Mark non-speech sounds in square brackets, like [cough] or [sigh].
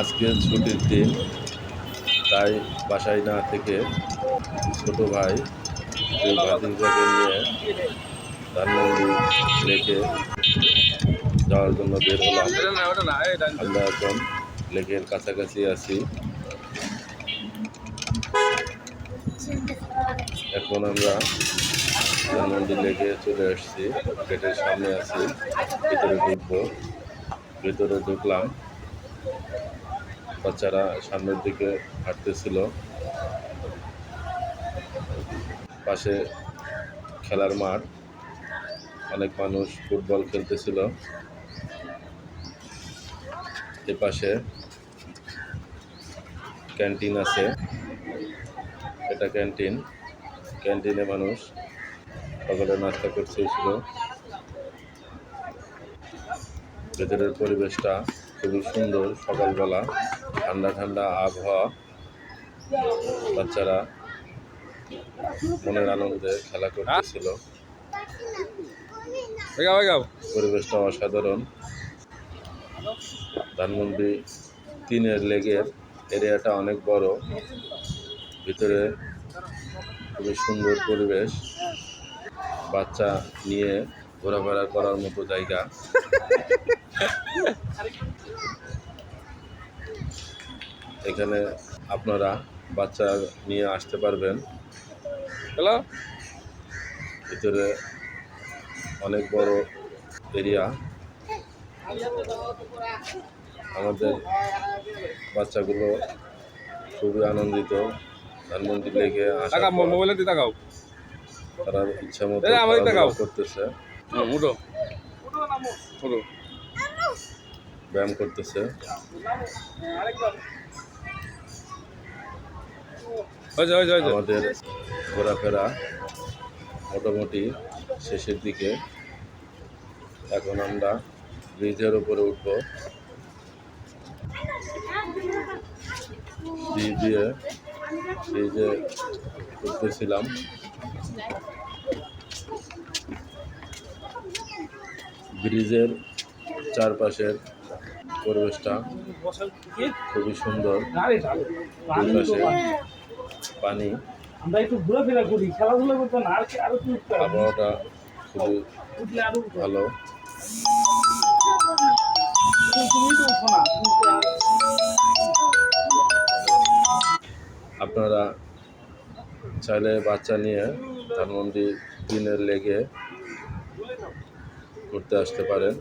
আজকে ছুটির দিন, তাই বাসায় না থেকে ছোট ভাই ভাতিজাকে নিয়ে ধানমন্ডি লেকে যাওয়ার জন্য বের হলাম। আমরা এখন লেকের কাছাকাছি আছি। এখন আমরা ধানমন্ডি লেকে চলে এসেছি। গেটের সামনে আছি, ভিতরে ঢুকবো। ভিতরে ঢুকলাম। বাচ্চারা সামনের দিকে হাঁটতেছিল। পাশে খেলার মাঠ। অনেক মানুষ ফুটবল খেলতেছিল। এ পাশে ক্যান্টিন আছে। এটা ক্যান্টিন। ক্যান্টিনে মানুষ সকালে নাস্তা এসেছিল ভেতরের পরিবেশটা খুবই সুন্দর সকালবেলা। ঠান্ডা ঠান্ডা আবহাওয়া বাচ্চারা মনের আনন্দে খেলা করতেছিল। পরিবেশটা অসাধারণ। ধানমন্ডি তিনের লেগের এরিয়াটা অনেক বড়। ভিতরে খুবই সুন্দর পরিবেশ। বাচ্চা নিয়ে ঘোরাফেরা করার মতো জায়গা। [laughs] এখানে আপনারা বাচ্চা নিয়ে আসতে পারবেন। হ্যালো ভিতরে অনেক বড় এরিয়া। আমাদের বাচ্চাগুলো খুবই আনন্দিত। ধানমন্ডি লেগে মোবাইলে দিয়ে টাকাও তারা ইচ্ছা মতো করতেছে। হুম উঠো। উঠো। ব্যায়াম করতেছে। আমাদের ঘোরাফেরা মোটামুটি শেষের দিকে। এখন আমরা ব্রিজের উপরে উঠব। ব্রিজ দিয়ে ব্রিজে উঠতেছিলাম। ব্রিজের চারপাশের পরিবেশটা খুবই সুন্দর। দুই পাশে পানি। আমরা একটু ঘোরাফেরা করি খেলাধুলা করতে না আর কি আরও কি আবহাওয়াটা খুবই ভালো। আপনারা চাইলে বাচ্চা নিয়ে ধানমন্ডি দিনের লেগে ঘুরতে আসতে পারেন।